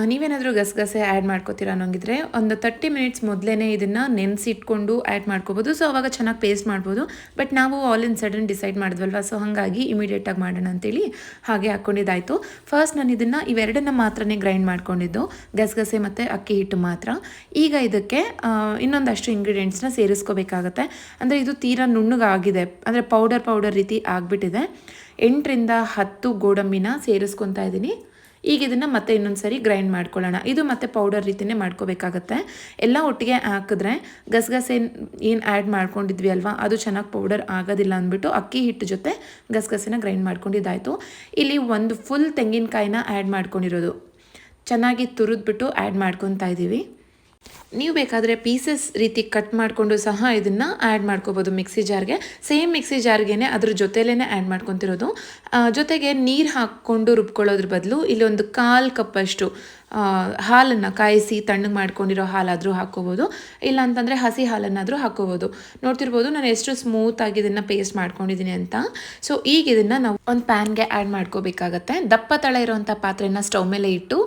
ನೀವೇನಾದರೂ ಗಸಗಸೆ ಆ್ಯಡ್ ಮಾಡ್ಕೋತೀರ ಅನ್ನೋಂಗಿದ್ರೆ ಒಂದು ತರ್ಟಿ ಮಿನಿಟ್ಸ್ ಮೊದಲೇ ಇದನ್ನು ನೆನೆಸಿಟ್ಕೊಂಡು ಆ್ಯಡ್ ಮಾಡ್ಕೋಬೋದು. ಸೊ ಅವಾಗ ಚೆನ್ನಾಗಿ ಪೇಸ್ಟ್ ಮಾಡ್ಬೋದು. ಬಟ್ ನಾವು ಆಲ್ ಇನ್ ಸಡನ್ ಡಿಸೈಡ್ ಮಾಡಿದ್ವಲ್ವ? ಸೊ ಹಾಗಾಗಿ ಇಮಿಡಿಯೇಟಾಗಿ ಮಾಡೋಣ ಅಂತೇಳಿ ಹಾಗೆ ಹಾಕ್ಕೊಂಡಿದ್ದಾಯಿತು ಫಸ್ಟ್ ನಾನು ಇದನ್ನು ಇವೆರಡನ್ನ ಮಾತ್ರನೇ ಗ್ರೈಂಡ್ ಮಾಡ್ಕೊಂಡಿದ್ದು. ಗಸಗಸೆ ಮತ್ತು ಅಕ್ಕಿ ಹಿಟ್ಟು ಮಾತ್ರ. ಈಗ ಇದಕ್ಕೆ ಇನ್ನೊಂದಷ್ಟು ಇಂಗ್ರೀಡಿಯೆಂಟ್ಸ್ನ ಸೇರಿಸ್ಕೋಬೇಕಾಗತ್ತೆ. ಅಂದರೆ ಇದು ತೀರಾ ನುಣ್ಣಗಾಗಿದೆ. ಅಂದರೆ ಪೌಡರ್ ಪೌಡರ್ ರೀತಿ ಆಗಿಬಿಟ್ಟಿದೆ. ಎಂಟರಿಂದ ಹತ್ತು ಗೋಡಂಬಿನ ಸೇರಿಸ್ಕೊತಾ ಇದ್ದೀನಿ. ಈಗ ಇದನ್ನು ಮತ್ತೆ ಇನ್ನೊಂದು ಸರಿ ಗ್ರೈಂಡ್ ಮಾಡ್ಕೊಳ್ಳೋಣ. ಇದು ಮತ್ತೆ ಪೌಡರ್ ರೀತಿಯೇ ಮಾಡ್ಕೋಬೇಕಾಗತ್ತೆ. ಎಲ್ಲ ಒಟ್ಟಿಗೆ ಹಾಕಿದ್ರೆ ಗಸಗಸೆ ಏನು ಆ್ಯಡ್ ಮಾಡ್ಕೊಂಡಿದ್ವಿ ಅಲ್ವಾ, ಅದು ಚೆನ್ನಾಗಿ ಪೌಡರ್ ಆಗೋದಿಲ್ಲ ಅಂದ್ಬಿಟ್ಟು ಅಕ್ಕಿ ಹಿಟ್ಟು ಜೊತೆ ಗಸಗಸೆನ ಗ್ರೈಂಡ್ ಮಾಡ್ಕೊಂಡಿದ್ದಾಯಿತು ಇಲ್ಲಿ ಒಂದು ಫುಲ್ ತೆಂಗಿನಕಾಯಿನ ಆ್ಯಡ್ ಮಾಡ್ಕೊಂಡಿರೋದು. ಚೆನ್ನಾಗಿ ತುರಿದ್ಬಿಟ್ಟು ಆ್ಯಡ್ ಮಾಡ್ಕೊತಾ ಇದ್ದೀವಿ ನೀವು ಬೇಕಾದರೆ ಪೀಸಸ್ ರೀತಿ ಕಟ್ ಮಾಡಿಕೊಂಡು ಸಹ ಇದನ್ನು ಆ್ಯಡ್ ಮಾಡ್ಕೋಬೋದು ಮಿಕ್ಸಿ ಜಾರ್ಗೆ ಸೇಮ್ ಮಿಕ್ಸಿ ಜಾರ್ಗೆ ಅದ್ರ ಜೊತೆಲೇ ಆ್ಯಡ್ ಮಾಡ್ಕೊತಿರೋದು. ಜೊತೆಗೆ ನೀರು ಹಾಕ್ಕೊಂಡು ರುಬ್ಕೊಳ್ಳೋದ್ರ ಬದಲು ಇಲ್ಲಿ ಒಂದು ಕಾಲು ಕಪ್ಪಷ್ಟು ಹಾಲನ್ನು ಕಾಯಿಸಿ ತಣ್ಣಗೆ ಮಾಡ್ಕೊಂಡಿರೋ ಹಾಲಾದರೂ ಹಾಕ್ಕೋಬೋದು. ಇಲ್ಲ ಅಂತಂದರೆ ಹಸಿ ಹಾಲನ್ನಾದರೂ ಹಾಕ್ಕೋಬೋದು. ನೋಡ್ತಿರ್ಬೋದು ನಾನು ಎಷ್ಟು ಸ್ಮೂತಾಗಿ ಇದನ್ನು ಪೇಸ್ಟ್ ಮಾಡ್ಕೊಂಡಿದ್ದೀನಿ ಅಂತ. ಸೊ ಈಗ ಇದನ್ನು ನಾವು ಒಂದು ಪ್ಯಾನ್ಗೆ ಆ್ಯಡ್ ಮಾಡ್ಕೋಬೇಕಾಗತ್ತೆ. ದಪ್ಪ ತಳ ಇರೋವಂಥ ಪಾತ್ರೆನ ಸ್ಟವ್ ಮೇಲೆ ಇಟ್ಟು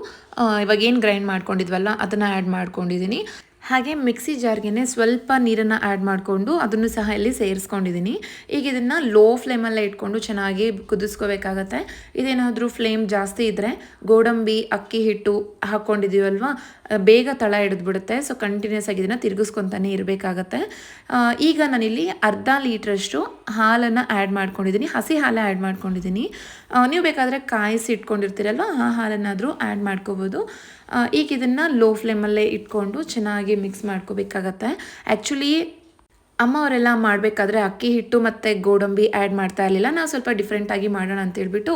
ಇವಾಗ ಏನು ಗ್ರೈಂಡ್ ಮಾಡ್ಕೊಂಡಿದ್ವಲ್ಲ, ಅದನ್ನು ಆ್ಯಡ್ ಮಾಡ್ಕೊಂಡಿದ್ದೀನಿ ಹಾಗೆ ಮಿಕ್ಸಿ ಜಾರ್ಗೆ ಸ್ವಲ್ಪ ನೀರನ್ನು ಆ್ಯಡ್ ಮಾಡಿಕೊಂಡು ಅದನ್ನು ಸಹ ಇಲ್ಲಿ ಸೇರಿಸ್ಕೊಂಡಿದ್ದೀನಿ. ಈಗ ಇದನ್ನು ಲೋ ಫ್ಲೇಮಲ್ಲೇ ಇಟ್ಕೊಂಡು ಚೆನ್ನಾಗಿ ಕುದಿಸ್ಕೋಬೇಕಾಗತ್ತೆ. ಇದೇನಾದರೂ ಫ್ಲೇಮ್ ಜಾಸ್ತಿ ಇದ್ದರೆ ಗೋಡಂಬಿ, ಅಕ್ಕಿ ಹಿಟ್ಟು ಹಾಕ್ಕೊಂಡಿದ್ದೀವಲ್ವ ಬೇಗ ತಳ ಹಿಡಿದ್ಬಿಡುತ್ತೆ ಸೊ ಕಂಟಿನ್ಯೂಸ್ ಆಗಿ ಇದನ್ನು ತಿರುಗಿಸ್ಕೊತಾನೆ ಇರಬೇಕಾಗತ್ತೆ. ಈಗ ನಾನಿಲ್ಲಿ ಅರ್ಧ ಲೀಟ್ರಷ್ಟು ಹಾಲನ್ನು ಆ್ಯಡ್ ಮಾಡ್ಕೊಂಡಿದ್ದೀನಿ ಹಸಿ ಹಾಲು ಆ್ಯಡ್ ಮಾಡ್ಕೊಂಡಿದ್ದೀನಿ ನೀವು ಬೇಕಾದರೆ ಕಾಯಿಸಿ ಇಟ್ಕೊಂಡಿರ್ತೀರಲ್ವ? ಆ ಹಾಲನ್ನಾದರೂ ಆ್ಯಡ್ ಮಾಡ್ಕೋಬೋದು. ಈಗ ಇದನ್ನು ಲೋ ಫ್ಲೇಮಲ್ಲೇ ಇಟ್ಕೊಂಡು ಚೆನ್ನಾಗಿ ಮಿಕ್ಸ್ ಮಾಡ್ಕೋಬೇಕಾಗತ್ತೆ. ಆ್ಯಕ್ಚುಲಿ ಅಮ್ಮ ಅವರೆಲ್ಲ ಮಾಡಬೇಕಾದ್ರೆ ಅಕ್ಕಿ ಹಿಟ್ಟು ಮತ್ತು ಗೋಡಂಬಿ ಆ್ಯಡ್ ಮಾಡ್ತಾ ಇರಲಿಲ್ಲ. ನಾವು ಸ್ವಲ್ಪ ಡಿಫ್ರೆಂಟಾಗಿ ಮಾಡೋಣ ಅಂತ ಹೇಳ್ಬಿಟ್ಟು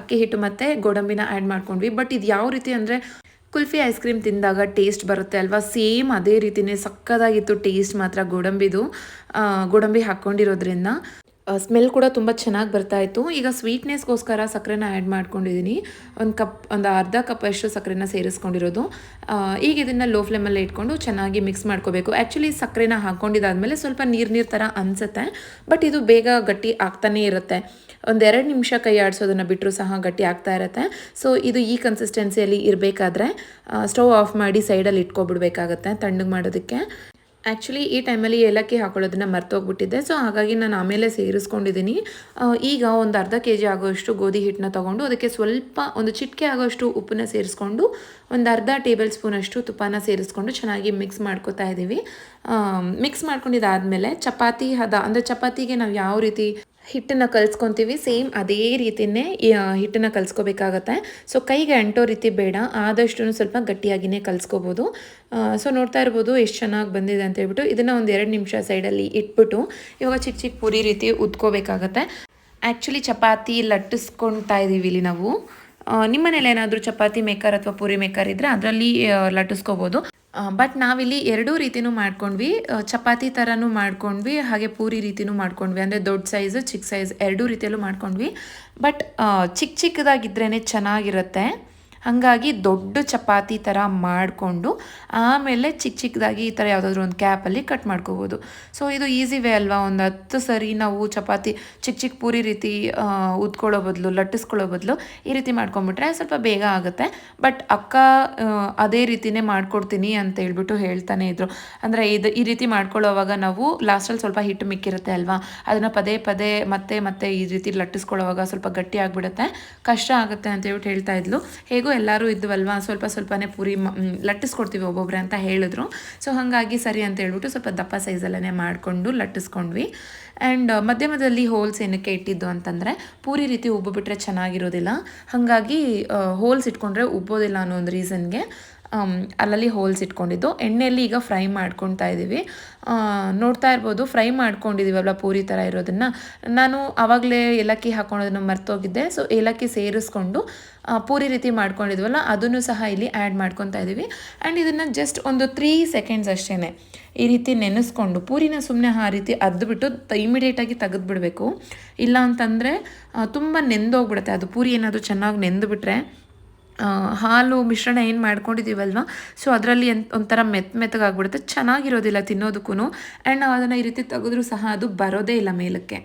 ಅಕ್ಕಿ ಹಿಟ್ಟು ಮತ್ತು ಗೋಡಂಬಿನ ಆ್ಯಡ್ ಮಾಡ್ಕೊಂಡ್ವಿ. ಬಟ್ ಇದು ಯಾವ ರೀತಿ ಅಂದರೆ ಕುಲ್ಫಿ ಐಸ್ ಕ್ರೀಮ್ ತಿಂದಾಗ ಟೇಸ್ಟ್ ಬರುತ್ತೆ ಅಲ್ವಾ? ಸೇಮ್ ಅದೇ ರೀತಿಯೇ ಸಕ್ಕದಾಗಿತ್ತು ಟೇಸ್ಟ್ ಮಾತ್ರ ಗೋಡಂಬಿದು. ಗೋಡಂಬಿ ಹಾಕ್ಕೊಂಡಿರೋದ್ರಿಂದ ಸ್ಮೆಲ್ ಕೂಡ ತುಂಬ ಚೆನ್ನಾಗಿ ಬರ್ತಾ ಇತ್ತು. ಈಗ ಸ್ವೀಟ್ನೆಸ್ಗೋಸ್ಕರ ಸಕ್ಕರೆನ ಆ್ಯಡ್ ಮಾಡ್ಕೊಂಡಿದ್ದೀನಿ ಒಂದು ಕಪ್, ಒಂದು ಅರ್ಧ ಕಪ್ ಅಷ್ಟು ಸಕ್ಕರೆನ ಸೇರಿಸ್ಕೊಂಡಿರೋದು. ಈಗ ಇದನ್ನು ಲೋ ಫ್ಲೇಮಲ್ಲೇ ಇಟ್ಕೊಂಡು ಚೆನ್ನಾಗಿ ಮಿಕ್ಸ್ ಮಾಡ್ಕೋಬೇಕು. ಆ್ಯಕ್ಚುಲಿ ಸಕ್ಕರೆನ ಹಾಕ್ಕೊಂಡಿದ್ದಾದಮೇಲೆ ಸ್ವಲ್ಪ ನೀರು ನೀರು ಥರ ಅನಿಸುತ್ತೆ. ಬಟ್ ಇದು ಬೇಗ ಗಟ್ಟಿ ಆಗ್ತಾನೇ ಇರುತ್ತೆ. ಒಂದೆರಡು ನಿಮಿಷ ಕೈ ಆಡಿಸೋದನ್ನು ಬಿಟ್ಟರು ಸಹ ಗಟ್ಟಿ ಆಗ್ತಾ ಇರುತ್ತೆ. ಸೊ ಇದು ಈ ಕನ್ಸಿಸ್ಟೆನ್ಸಿಯಲ್ಲಿ ಇರಬೇಕಾದ್ರೆ ಸ್ಟವ್ ಆಫ್ ಮಾಡಿ ಸೈಡಲ್ಲಿ ಇಟ್ಕೊಬಿಡ್ಬೇಕಾಗತ್ತೆ, ತಣ್ಣಗೆ ಮಾಡೋದಕ್ಕೆ. ಆ್ಯಕ್ಚುಲಿ ಈ ಟೈಮಲ್ಲಿ ಏಲಕ್ಕಿ ಹಾಕೊಳ್ಳೋದನ್ನ ಮರ್ತೋಗ್ಬಿಟ್ಟಿದ್ದೆ ಸೊ ಹಾಗಾಗಿ ನಾನು ಆಮೇಲೆ ಸೇರಿಸ್ಕೊಂಡಿದ್ದೀನಿ ಈಗ ಒಂದು ಅರ್ಧ ಕೆ ಜಿ ಆಗೋಷ್ಟು ಗೋಧಿ ಹಿಟ್ಟನ್ನ ತೊಗೊಂಡು, ಅದಕ್ಕೆ ಸ್ವಲ್ಪ ಒಂದು ಚಿಟಿಕೆ ಆಗೋಷ್ಟು ಉಪ್ಪನ್ನ ಸೇರಿಸ್ಕೊಂಡು, ಒಂದು ಅರ್ಧ ಟೇಬಲ್ ಸ್ಪೂನಷ್ಟು ತುಪ್ಪನ ಸೇರಿಸ್ಕೊಂಡು ಚೆನ್ನಾಗಿ ಮಿಕ್ಸ್ ಮಾಡ್ಕೋತಾ ಇದ್ದೀವಿ ಮಿಕ್ಸ್ ಮಾಡ್ಕೊಂಡಿದ್ದಾದಮೇಲೆ ಚಪಾತಿ ಹದ, ಅಂದರೆ ಚಪಾತಿಗೆ ನಾವು ಯಾವ ರೀತಿ ಹಿಟ್ಟನ್ನು ಕಲಿಸ್ಕೊತೀವಿ. ಸೇಮ್ ಅದೇ ರೀತಿಯೇ ಹಿಟ್ಟನ್ನು ಕಲಿಸ್ಕೋಬೇಕಾಗತ್ತೆ. ಸೊ, ಕೈಗೆ ಅಂಟೋ ರೀತಿ ಬೇಡ. ಆದಷ್ಟು ಸ್ವಲ್ಪ ಗಟ್ಟಿಯಾಗಿಯೇ ಕಲಿಸ್ಕೋಬೋದು. ಸೊ, ನೋಡ್ತಾ ಇರ್ಬೋದು ಎಷ್ಟು ಚೆನ್ನಾಗಿ ಬಂದಿದೆ ಅಂತ ಹೇಳ್ಬಿಟ್ಟು ಇದನ್ನು ಒಂದು ಎರಡು ನಿಮಿಷ ಸೈಡಲ್ಲಿ ಇಟ್ಬಿಟ್ಟು ಇವಾಗ ಚಿಕ್ಕ ಚಿಕ್ಕ ಪುರಿ ರೀತಿ ಉದ್ಕೋಬೇಕಾಗತ್ತೆ. ಆ್ಯಕ್ಚುಲಿ ಚಪಾತಿ ಲಟ್ಟಿಸ್ಕೊತಾ ಇದ್ದೀವಿ ಇಲ್ಲಿ ನಾವು. ನಿಮ್ಮ ಮನೇಲಿ ಏನಾದರೂ ಚಪಾತಿ ಮೇಕರ್ ಅಥವಾ ಪೂರಿ ಮೇಕರ್ ಇದ್ದರೆ ಅದರಲ್ಲಿ ಲಟ್ಟಿಸ್ಕೋಬೋದು. ಬಟ್ ನಾವಿಲ್ಲಿ ಎರಡೂ ರೀತಿನೂ ಮಾಡ್ಕೊಂಡ್ವಿ. ಚಪಾತಿ ಥರನೂ ಮಾಡ್ಕೊಂಡ್ವಿ, ಹಾಗೆ ಪೂರಿ ರೀತಿನೂ ಮಾಡ್ಕೊಂಡ್ವಿ. ಅಂದರೆ ದೊಡ್ಡ ಸೈಜು ಚಿಕ್ಕ ಸೈಜ್ ಎರಡೂ ರೀತಿಯಲ್ಲೂ ಮಾಡ್ಕೊಂಡ್ವಿ. ಬಟ್ ಚಿಕ್ಕ ಚಿಕ್ಕದಾಗಿದ್ರೇ ಚೆನ್ನಾಗಿರುತ್ತೆ. ಹಾಗಾಗಿ ದೊಡ್ಡ ಚಪಾತಿ ಥರ ಮಾಡಿಕೊಂಡು ಆಮೇಲೆ ಚಿಕ್ಕ ಚಿಕ್ಕದಾಗಿ ಈ ಥರ ಯಾವುದಾದ್ರು ಒಂದು ಕ್ಯಾಪಲ್ಲಿ ಕಟ್ ಮಾಡ್ಕೋಬೋದು. ಸೊ ಇದು ಈಸಿ ವೇ ಅಲ್ವಾ? ಒಂದು ಹತ್ತು ಸರಿ ನಾವು ಚಪಾತಿ ಚಿಕ್ಕ ಚಿಕ್ಕ ಪೂರಿ ರೀತಿ ಉದ್ಕೊಳ್ಳೋ ಬದಲು, ಲಟ್ಟಿಸ್ಕೊಳ್ಳೋ ಬದಲು ಈ ರೀತಿ ಮಾಡ್ಕೊಂಬಿಟ್ರೆ ಸ್ವಲ್ಪ ಬೇಗ ಆಗುತ್ತೆ. ಬಟ್ ಅಕ್ಕ ಅದೇ ರೀತಿನೇ ಮಾಡ್ಕೊಡ್ತೀನಿ ಅಂತ ಹೇಳ್ಬಿಟ್ಟು ಹೇಳ್ತಾನೆ ಇದ್ರು. ಅಂದರೆ ಇದು ಈ ರೀತಿ ಮಾಡ್ಕೊಳ್ಳೋವಾಗ ನಾವು ಲಾಸ್ಟಲ್ಲಿ ಸ್ವಲ್ಪ ಹಿಟ್ಟು ಮಿಕ್ಕಿರುತ್ತೆ ಅಲ್ವಾ? ಅದನ್ನು ಪದೇ ಪದೇ ಮತ್ತೆ ಮತ್ತೆ ಈ ರೀತಿ ಲಟ್ಟಿಸ್ಕೊಳ್ಳೋವಾಗ ಸ್ವಲ್ಪ ಗಟ್ಟಿ ಆಗಿಬಿಡುತ್ತೆ. ಕಷ್ಟ ಆಗುತ್ತೆ ಅಂತ ಹೇಳ್ಬಿಟ್ಟು ಹೇಳ್ತಾ ಇದ್ಲು. ಹೇಗೋ ಎಲ್ಲರೂ ಇದ್ವಲ್ವಾ? ಸ್ವಲ್ಪ ಸ್ವಲ್ಪನೇ ಪೂರಿ ಲಟ್ಟಿಸ್ಕೊಡ್ತೀವಿ ಒಬ್ಬೊಬ್ರೆ ಅಂತ ಹೇಳಿದ್ರು. ಸೊ ಹಾಗಾಗಿ ಸರಿ ಅಂತ ಹೇಳ್ಬಿಟ್ಟು ಸ್ವಲ್ಪ ದಪ್ಪ ಸೈಜಲ್ಲೇ ಮಾಡಿಕೊಂಡು ಲಟ್ಟಿಸ್ಕೊಂಡ್ವಿ. ಆ್ಯಂಡ್ ಮಧ್ಯಮದಲ್ಲಿ ಹೋಲ್ಸ್ ಏನಕ್ಕೆ ಇಟ್ಟಿದ್ದು ಅಂತಂದರೆ, ಪೂರಿ ರೀತಿ ಉಬ್ಬಿಬಿಟ್ರೆ ಚೆನ್ನಾಗಿರೋದಿಲ್ಲ. ಹಾಗಾಗಿ ಹೋಲ್ಸ್ ಇಟ್ಕೊಂಡ್ರೆ ಉಬ್ಬೋದಿಲ್ಲ ಅನ್ನೋ ಒಂದು ರೀಸನ್ಗೆ ಅಲ್ಲಲ್ಲಿ ಹೋಲ್ಸ್ ಇಟ್ಕೊಂಡಿದ್ದು. ಎಣ್ಣೆಯಲ್ಲಿ ಈಗ ಫ್ರೈ ಮಾಡ್ಕೊತಾ ಇದ್ದೀವಿ ನೋಡ್ತಾ ಇರ್ಬೋದು ಫ್ರೈ ಮಾಡ್ಕೊಂಡಿದ್ದೀವಲ್ಲ ಪೂರಿ ಥರ ಇರೋದನ್ನು. ನಾನು ಆವಾಗಲೇ ಏಲಕ್ಕಿ ಹಾಕ್ಕೊಳೋದನ್ನು ಮರ್ತೋಗಿದ್ದೆ. ಸೊ ಏಲಕ್ಕಿ ಸೇರಿಸ್ಕೊಂಡು ಪೂರಿ ರೀತಿ ಮಾಡ್ಕೊಂಡಿದ್ವಲ್ಲ, ಅದನ್ನು ಸಹ ಇಲ್ಲಿ ಆ್ಯಡ್ ಮಾಡ್ಕೊತಾ ಇದ್ದೀವಿ ಆ್ಯಂಡ್ ಇದನ್ನು ಜಸ್ಟ್ ಒಂದು ತ್ರೀ ಸೆಕೆಂಡ್ಸ್ ಅಷ್ಟೇ ಈ ರೀತಿ ನೆನೆಸ್ಕೊಂಡು, ಪೂರಿನ ಸುಮ್ಮನೆ ಆ ರೀತಿ ಅದ್ದುಬಿಟ್ಟು ಇಮಿಡಿಯೇಟಾಗಿ ತೆಗೆದುಬಿಡಬೇಕು. ಇಲ್ಲ ಅಂತಂದರೆ ತುಂಬ ನೆಂದೋಗ್ಬಿಡುತ್ತೆ. ಅದು ಪೂರಿ ಏನಾದರೂ ಚೆನ್ನಾಗಿ ನೆಂದುಬಿಟ್ರೆ ಹಾಲು ಮಿಶ್ರಣ ಏನು ಮಾಡ್ಕೊಂಡಿದ್ದೀವಲ್ವ ಸೊ ಅದರಲ್ಲಿ ಒಂಥರ ಮೆತ್ತ ಮೆತ್ತಗಾಗ್ಬಿಡುತ್ತೆ ಚೆನ್ನಾಗಿರೋದಿಲ್ಲ ತಿನ್ನೋದಕ್ಕೂ ಆ್ಯಂಡ್ ನಾವು ಅದನ್ನು ಈ ರೀತಿ ತೆಗೆದ್ರೂ ಸಹ ಅದು ಬರೋದೇ ಇಲ್ಲ ಮೇಲಕ್ಕೆ.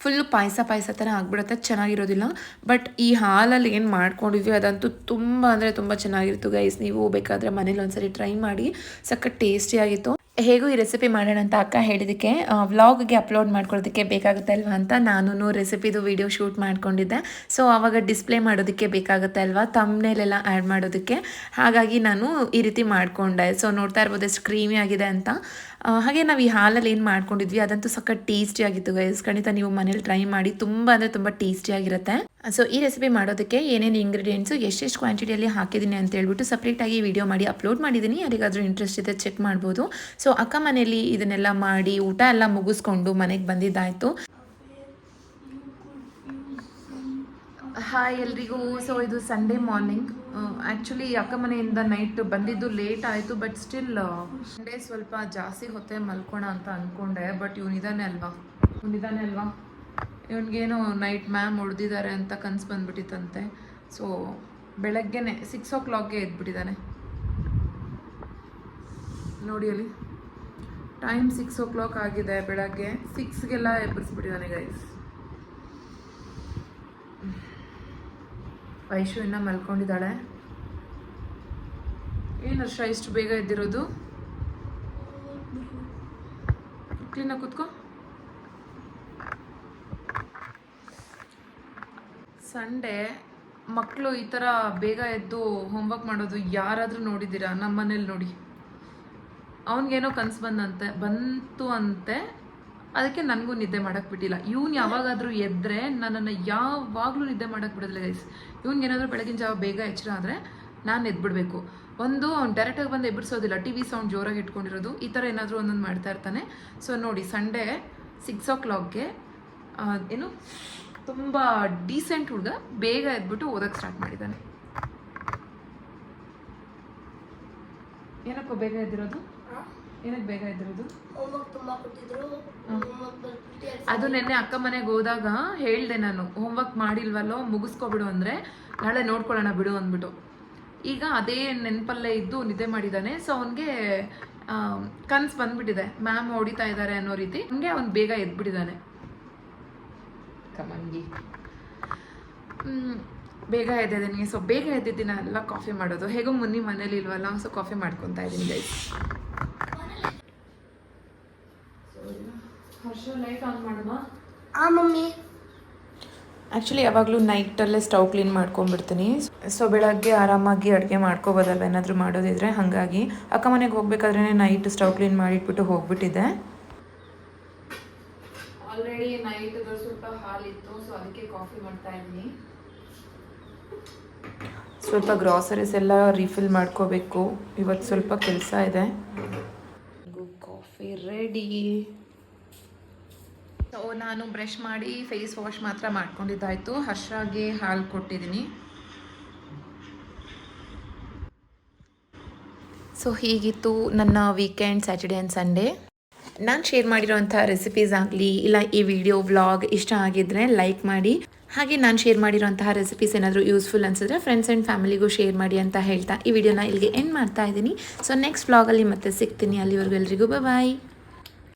ಫುಲ್ಲು ಪಾಯಸ ಪಾಯಸ ಥರ ಆಗ್ಬಿಡುತ್ತೆ. ಚೆನ್ನಾಗಿರೋದಿಲ್ಲ. ಬಟ್ ಈ ಹಾಲಲ್ಲಿ ಏನು ಮಾಡ್ಕೊಂಡಿದ್ವಿ, ಅದಂತೂ ತುಂಬ ಅಂದರೆ ತುಂಬ ಚೆನ್ನಾಗಿರ್ತು ಗೈಸ್ ನೀವು ಬೇಕಾದರೆ ಮನೇಲಿ ಒಂದ್ಸರಿ ಟ್ರೈ ಮಾಡಿ. ಸಖತ್ ಟೇಸ್ಟಿಯಾಗಿತ್ತು ಹೇಗೂ ಈ ರೆಸಿಪಿ ಮಾಡೋಣ ಅಂತ ಅಕ್ಕ ಹೇಳಿದ್ದಕ್ಕೆ ವ್ಲಾಗ್ಗೆ ಅಪ್ಲೋಡ್ ಮಾಡ್ಕೊಳ್ಳೋದಕ್ಕೆ ಬೇಕಾಗುತ್ತೆ ಅಲ್ವಾ ಅಂತ ನಾನು ರೆಸಿಪಿದು ವೀಡಿಯೋ ಶೂಟ್ ಮಾಡ್ಕೊಂಡಿದ್ದೆ. ಸೊ ಆವಾಗ ಡಿಸ್ಪ್ಲೇ ಮಾಡೋದಕ್ಕೆ ಬೇಕಾಗುತ್ತೆ ಅಲ್ವಾ ತಮ್ಮನೇಲೆಲ್ಲ ಆ್ಯಡ್ ಮಾಡೋದಕ್ಕೆ. ಹಾಗಾಗಿ ನಾನು ಈ ರೀತಿ ಮಾಡಿಕೊಂಡೆ. ಸೊ ನೋಡ್ತಾ ಇರ್ಬೋದು ಎಷ್ಟು ಕ್ರೀಮಿ ಆಗಿದೆ ಅಂತ. ಹಾಗೆ ನಾವು ಈ ಹಾಲಲ್ಲಿ ಏನು ಮಾಡ್ಕೊಂಡಿದ್ವಿ, ಅದಂತೂ ಸಕ್ಕ ಟೇಸ್ಟಿ ಆಗಿತ್ತು ಗೈಸ್ ಖಂಡಿತ ನೀವು ಮನೇಲಿ ಟ್ರೈ ಮಾಡಿ, ತುಂಬ ಅಂದರೆ ತುಂಬ ಟೇಸ್ಟಿಯಾಗಿರುತ್ತೆ ಸೊ ಈ ರೆಸಿಪಿ ಮಾಡೋದಕ್ಕೆ ಏನೇನು ಇಂಗ್ರೀಡಿಯೆಂಟ್ಸು ಎಷ್ಟೆಷ್ಟು ಕ್ವಾಂಟಿಟಿಯಲ್ಲಿ ಹಾಕಿದ್ದೀನಿ ಅಂತ ಹೇಳ್ಬಿಟ್ಟು ಸಪ್ರೇಟಾಗಿ ವಿಡಿಯೋ ಮಾಡಿ ಅಪ್ಲೋಡ್ ಮಾಡಿದ್ದೀನಿ. ಯಾರಿಗಾದರೂ ಇಂಟ್ರೆಸ್ಟ್ ಇದೆ ಚೆಕ್ ಮಾಡ್ಬೋದು. ಸೊ ಅಕ್ಕ ಮನೆಯಲ್ಲಿ ಇದನ್ನೆಲ್ಲ ಮಾಡಿ, ಊಟ ಎಲ್ಲ ಮುಗಿಸ್ಕೊಂಡು ಮನೆಗೆ ಬಂದಿದ್ದಾಯಿತು. ಹಾಯ್ ಎಲ್ರಿಗೂ. ಸೊ ಇದು ಸಂಡೇ ಮಾರ್ನಿಂಗ್ ಆ್ಯಕ್ಚುಲಿ ಅಕ್ಕ ಮನೆಯಿಂದ ನೈಟ್ ಬಂದಿದ್ದು ಲೇಟ್ ಆಯಿತು ಬಟ್ ಸ್ಟಿಲ್ ಸಂಡೇ ಸ್ವಲ್ಪ ಜಾಸ್ತಿ ಹೊತ್ತೆ ಮಲ್ಕೋಣ ಅಂತ ಅಂದ್ಕೊಂಡೆ ಬಟ್ ಇವನಿದಾನೆ ಅಲ್ವಾ? ಇವನಿದಾನೆ ಅಲ್ವಾ? ಇವನಿಗೇನೋ ನೈಟ್ ಮ್ಯಾಮ್ ಹೊಡೆದಿದ್ದಾರೆ ಅಂತ ಕನ್ಸು ಬಂದ್ಬಿಟ್ಟಿತ್ತಂತೆ. ಸೊ ಬೆಳಗ್ಗೆನೆ ಸಿಕ್ಸ್ ಓ ಕ್ಲಾಕ್ಗೆ ಎದ್ಬಿಟ್ಟಿದ್ದಾನೆ. ನೋಡಿ ಅಲ್ಲಿ. ಟೈಮ್ ಸಿಕ್ಸ್ ಓ ಕ್ಲಾಕ್ ಆಗಿದೆ ಬೆಳಗ್ಗೆ. ಸಿಕ್ಸ್ಗೆಲ್ಲ ಎಬ್ಬರಿಸ್ಬಿಟ್ಟಿದ್ದಾನೆ ಗೈಸ್ ವೈಶು ಇನ್ನ ಮಲ್ಕೊಂಡಿದ್ದಾಳೆ. ಏನು ಹರ್ಷ ಇಷ್ಟು ಬೇಗ ಎದ್ದಿರೋದು? ಕ್ಲೀನಾಗಿ ಕೂತ್ಕೋ. ಸಂಡೇ ಮಕ್ಕಳು ಈ ಥರ ಬೇಗ ಎದ್ದು ಹೋಮ್ವರ್ಕ್ ಮಾಡೋದು ಯಾರಾದರೂ ನೋಡಿದ್ದೀರಾ? ನಮ್ಮ ಮನೇಲಿ ನೋಡಿ. ಅವನಿಗೇನೋ ಕನಸು ಬಂದಂತೆ, ಬಂತು ಅಂತೆ, ಅದಕ್ಕೆ ನನಗೂ ನಿದ್ದೆ ಮಾಡಕ್ಕೆ ಬಿಟ್ಟಿಲ್ಲ. ಇವ್ನು ಯಾವಾಗಾದರೂ ಎದ್ದರೆ ನನ್ನನ್ನು ಯಾವಾಗಲೂ ನಿದ್ದೆ ಮಾಡಕ್ಕೆ ಬಿಡೋದಿಲ್ಲ ಗೈಸ್ ಇವ್ನಿಗೇನಾದರೂ ಬೆಳಗಿನ ಜಾವ ಬೇಗ ಎಚ್ಚರ ಆದರೆ ನಾನು ಎದ್ಬಿಡಬೇಕು. ಒಂದು, ಅವ್ನು ಡೈರೆಕ್ಟಾಗಿ ಬಂದು ಎಬ್ಬಿಸೋದಿಲ್ಲ. ಟಿ ವಿ ಸೌಂಡ್ ಜೋರಾಗಿ ಇಟ್ಕೊಂಡಿರೋದು. ಈ ಥರ ಏನಾದರೂ ಒಂದೊಂದು ಮಾಡ್ತಾ ಇರ್ತಾನೆ. ಸೊ ನೋಡಿ, ಸಂಡೇ ಸಿಕ್ಸ್ ಓ ಕ್ಲಾಕ್ಗೆ ಏನು? ತುಂಬ ಡೀಸೆಂಟ್ ಹುಡುಗ ಬೇಗ ಎದ್ಬಿಟ್ಟು ಓದಕ್ಕೆ ಸ್ಟಾರ್ಟ್ ಮಾಡಿದ್ದಾನೆ. ಏನಕ್ಕೋ ಬೇಗ ಎದ್ದಿರೋದು? ಏನಕ್ಕೆ ಬೇಗ ಎದ್ದಿರೋದು? ಅದು ನಿನ್ನೆ ಅಕ್ಕ ಮನೆಗೆ ಹೋದಾಗ ಹೇಳ್ದೆ ನಾನು ಹೋಮ್ವರ್ಕ್ ಮಾಡಿಲ್ವಲ್ಲೋ ಮುಗಿಸ್ಕೊಬಿಡು ಅಂದರೆ ನಾಳೆ ನೋಡ್ಕೊಳ್ಳೋಣ ಬಿಡು ಅಂದ್ಬಿಟ್ಟು. ಈಗ ಅದೇ ನೆನಪಲ್ಲೇ ಇದ್ದು ನಿದ್ದೆ ಮಾಡಿದ್ದಾನೆ. ಸೊ ಅವನಿಗೆ ಕನ್ಸು ಬಂದ್ಬಿಟ್ಟಿದೆ. ಮ್ಯಾಮ್ ಹೊಡಿತಾ ಇದ್ದಾರೆ ಅನ್ನೋ ರೀತಿ. ಹಂಗೆ ಅವ್ನು ಬೇಗ ಎದ್ಬಿಟ್ಟಿದ್ದಾನೆ. ಕಮಂಗಿ ಬೇಗ ಎದ್ದಿದ್ದೀನಿ ಸೊ ಬೇಗ ಎದ್ದಿದ್ದೀನಿ ಅಲ್ಲ ಕಾಫಿ ಮಾಡೋದು. ಹೇಗೋ ಮುನ್ನಿ ಮನೇಲಿ ಇಲ್ವಲ್ಲ ಸೊ ಕಾಫಿ ಮಾಡ್ಕೊತಾ ಇದ್ದೀನಿ ಲೈಫ್ ಹರ್ಷ ಲೈಫ್ ಆನ್ ಮಾಡೋಣ ಆ ಮಮ್ಮಿ. ಆ್ಯಕ್ಚುಲಿ ಯಾವಾಗಲೂ ನೈಟಲ್ಲೇ ಸ್ಟವ್ ಕ್ಲೀನ್ ಮಾಡ್ಕೊಂಡ್ಬಿಡ್ತೀನಿ. ಸೊ ಬೆಳಗ್ಗೆ ಆರಾಮಾಗಿ ಅಡುಗೆ ಮಾಡ್ಕೋಬೋದಲ್ವ? ಏನಾದರೂ ಮಾಡೋದಿದ್ರೆ ಹಾಗಾಗಿ. ಅಕ್ಕ ಮನೆಗೆ ಹೋಗ್ಬೇಕಾದ್ರೆ ನೈಟ್ ಸ್ಟವ್ ಕ್ಲೀನ್ ಮಾಡಿಟ್ಬಿಟ್ಟು ಹೋಗ್ಬಿಟ್ಟಿದ್ದೆ ಆಲ್ರೆಡಿ ನೈಟ್ ಸ್ವಲ್ಪ ಹಾಲಿತ್ತು ಸೊ ಅದಕ್ಕೆ ಕಾಫಿ ಮಾಡ್ತಾ ಇದ್ದೀನಿ. ಸ್ವಲ್ಪ ಗ್ರಾಸರೀಸ್ ಎಲ್ಲ ರೀಫಿಲ್ ಮಾಡ್ಕೋಬೇಕು. ಇವತ್ತು ಸ್ವಲ್ಪ ಕೆಲಸ ಇದೆ. ಕಾಫಿ ರೆಡಿ ಸೊ ನಾನು ಬ್ರಷ್ ಮಾಡಿ ಫೇಸ್ ವಾಶ್ ಮಾತ್ರ ಮಾಡ್ಕೊಂಡಿದ್ದಾಯಿತು. ಹರ್ಷಾಗೆ ಹಾಲು ಕೊಟ್ಟಿದ್ದೀನಿ. ಸೊ ಹೀಗಿತ್ತು ನನ್ನ ವೀಕೆಂಡ್ ಸ್ಯಾಟರ್ಡೆ ಆ್ಯಂಡ್ ಸಂಡೇ ನಾನು ಶೇರ್ ಮಾಡಿರೋಂಥ ರೆಸಿಪೀಸ್ ಆಗಲಿ ಇಲ್ಲ ಈ ವಿಡಿಯೋ ವ್ಲಾಗ್ ಇಷ್ಟ ಆಗಿದ್ರೆ ಲೈಕ್ ಮಾಡಿ. ಹಾಗೆ ನಾನು ಶೇರ್ ಮಾಡಿರೋಂತಹ ರೆಸಿಪೀಸ್ ಏನಾದರೂ ಯೂಸ್ಫುಲ್ ಅನಿಸಿದ್ರೆ ಫ್ರೆಂಡ್ಸ್ ಆ್ಯಂಡ್ ಫ್ಯಾಮಿಲಿಗೂ ಶೇರ್ ಮಾಡಿ ಅಂತ ಹೇಳ್ತಾ ಈ ವಿಡಿಯೋನ ಇಲ್ಲಿಗೆ ಎಂಡ್ ಮಾಡ್ತಾ ಇದ್ದೀನಿ. ಸೊ ನೆಕ್ಸ್ಟ್ ವ್ಲಾಗಲ್ಲಿ ಮತ್ತೆ ಸಿಗ್ತೀನಿ. ಅಲ್ಲಿವರೆಗೂ ಎಲ್ರಿಗೂ ಬಾಯ್